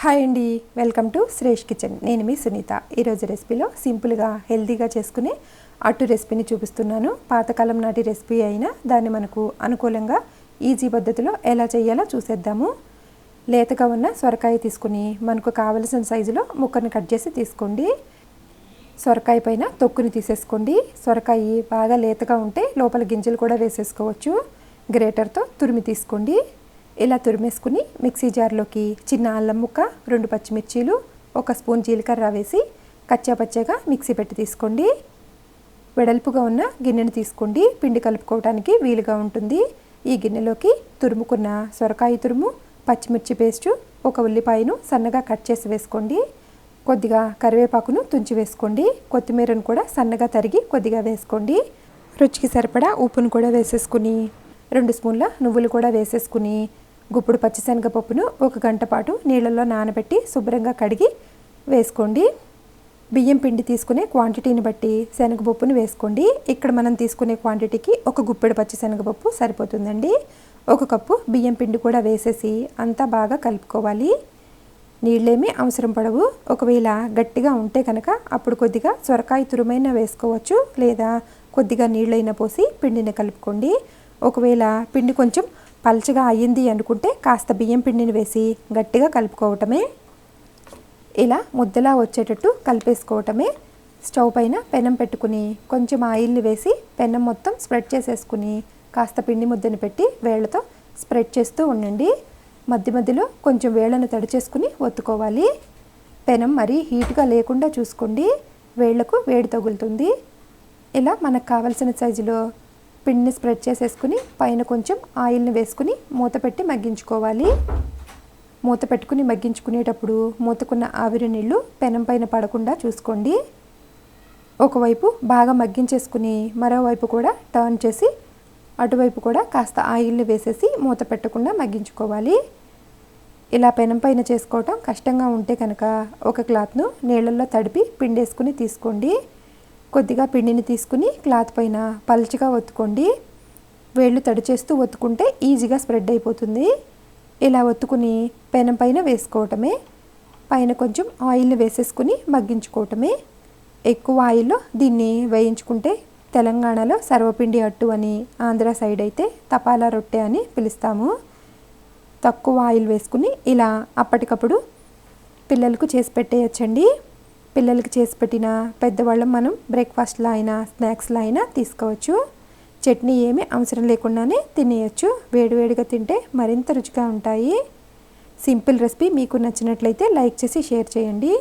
Hi అండి welcome to Shresh kitchen. నేను మీ సునీత. ఈరోజు రెసిపీలో సింపుల్గా హెల్తీగా చేసుకునే అట్టు రెసిపీని చూపిస్తున్నాను. పాతకాలం నాటి రెసిపీ అయినా దాన్ని మనకు అనుకూలంగా ఈజీ పద్ధతిలో ఎలా చేయాలో చూసేద్దాము. లేతగా ఉన్న సొరకాయ తీసుకుని మనకు కావలసిన సైజులో ముక్కను కట్ చేసి తీసుకోండి. సొరకాయ పైన తొక్కుని తీసేసుకోండి. సొరకాయ బాగా లేతగా ఉంటే లోపల గింజలు కూడా వేసేసుకోవచ్చు. గ్రేటర్తో తురిమి తీసుకోండి. ఇలా తురిమేసుకుని మిక్సీ జార్లోకి చిన్న అల్లం ముక్క రెండు పచ్చిమిర్చీలు ఒక స్పూన్ జీలకర్ర వేసి కచ్చాపచ్చగా మిక్సీ పెట్టి తీసుకోండి. వెడల్పుగా ఉన్న గిన్నెను తీసుకోండి. పిండి కలుపుకోవడానికి వీలుగా ఉంటుంది. ఈ గిన్నెలోకి తురుముకున్న సొరకాయ తురుము పచ్చిమిర్చి పేస్టు ఒక ఉల్లిపాయను సన్నగా కట్ చేసి వేసుకోండి. కొద్దిగా కరివేపాకును తుంచి వేసుకోండి. కొత్తిమీరను కూడా సన్నగా తరిగి కొద్దిగా వేసుకోండి. రుచికి సరిపడా ఉప్పును కూడా వేసేసుకుని రెండు స్పూన్ల నువ్వులు కూడా వేసేసుకుని గుప్పుడు పచ్చిశనగపప్పును ఒక గంట పాటు నీళ్ళల్లో నానబెట్టి శుభ్రంగా కడిగి వేసుకోండి. బియ్యం పిండి తీసుకునే క్వాంటిటీని బట్టి శనగపప్పును వేసుకోండి. ఇక్కడ మనం తీసుకునే క్వాంటిటీకి ఒక గుప్పెడు పచ్చిశనగపప్పు సరిపోతుందండి. ఒక కప్పు బియ్యం పిండి కూడా వేసేసి అంతా బాగా కలుపుకోవాలి. నీళ్ళేమీ అవసరం పడవు. ఒకవేళ గట్టిగా ఉంటే కనుక అప్పుడు కొద్దిగా సొరకాయ తురుమైనా వేసుకోవచ్చు. లేదా కొద్దిగా నీళ్ళైనా పోసి పిండిని కలుపుకోండి. ఒకవేళ పిండి కొంచెం పల్చగా అయ్యింది అనుకుంటే కాస్త బియ్యం పిండిని వేసి గట్టిగా కలుపుకోవటమే. ఇలా ముద్దలా వచ్చేటట్టు కలిపేసుకోవటమే. స్టవ్ పైన పెనం పెట్టుకుని కొంచెం ఆయిల్ని వేసి పెనం మొత్తం స్ప్రెడ్ చేసేసుకుని కాస్త పిండి ముద్దని పెట్టి వేళ్ళతో స్ప్రెడ్ చేస్తూ ఉండండి. మధ్య మధ్యలో కొంచెం వేళ్ళను తడిచేసుకుని ఒత్తుకోవాలి. పెనం మరీ హీట్గా లేకుండా చూసుకోండి. వేళ్ళకు వేడి తగులుతుంది. ఇలా మనకు కావలసిన సైజులో పిండిని స్ప్రెడ్ చేసేసుకుని పైన కొంచెం ఆయిల్ని వేసుకుని మూత పెట్టి మగ్గించుకోవాలి. మూత పెట్టుకుని మగ్గించుకునేటప్పుడు మూతకున్న ఆవిరి నీళ్ళు పెనం పైన పడకుండా చూసుకోండి. ఒకవైపు బాగా మగ్గించేసుకుని మరోవైపు కూడా టర్న్ చేసి అటువైపు కూడా కాస్త ఆయిల్ని వేసేసి మూత పెట్టకుండా మగ్గించుకోవాలి. ఇలా పెనం పైన చేసుకోవటం కష్టంగా ఉంటే కనుక ఒక క్లాత్ను నీళ్ళల్లో తడిపి పిండేసుకుని తీసుకోండి. కొద్దిగా పిండిని తీసుకుని క్లాత్ పైన పల్చగా ఒత్తుకోండి. వేళ్ళు తడి చేస్తూ ఒత్తుకుంటే ఈజీగా స్ప్రెడ్ అయిపోతుంది. ఇలా ఒత్తుకుని పెనం పైన వేసుకోవటమే. పైన కొంచెం ఆయిల్ వేసేసుకుని మగ్గించుకోవటమే. ఎక్కువ ఆయిల్లో దీన్ని వేయించుకుంటే తెలంగాణలో సర్వపిండి అట్టు అని ఆంధ్ర సైడ్ అయితే తపాలా రొట్టె అని పిలుస్తాము. తక్కువ ఆయిల్ వేసుకుని ఇలా అప్పటికప్పుడు పిల్లలకు చేసి పెట్టేయచ్చండి. పిల్లలకి చేసి పెట్టిన పెద్దవాళ్ళం మనం బ్రేక్ఫాస్ట్లో అయినా స్నాక్స్లో అయినా తీసుకోవచ్చు. చట్నీ ఏమీ అవసరం లేకుండానే తినేయచ్చు. వేడివేడిగా తింటే మరింత రుచిగా ఉంటాయి. సింపుల్ రెసిపీ మీకు నచ్చినట్లయితే లైక్ చేసి షేర్ చేయండి.